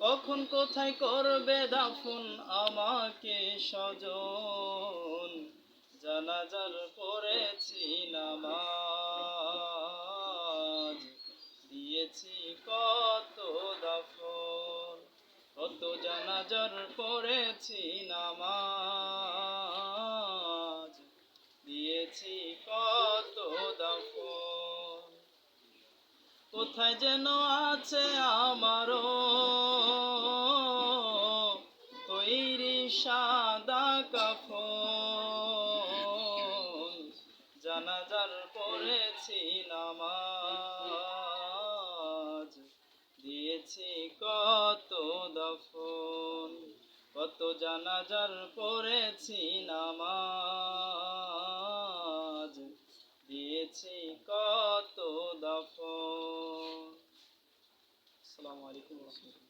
কখন কোথায় করবে দাফন আমাকে স্বজন? জানাজার পড়েছি দিয়েছি কত দাফন, কত জানাজার পড়েছি নামাজ। দিয়েছি কত দাফন, কোথায় যেন আছে সাদা কাফন, জানাজার পড়েছি নামাজ, দিয়েছি কত দফন, কত জানাজার পড়েছি নামাজ, দিয়েছি কত দফন। আসসালামু আলাইকুম রহমতুল্লাহ।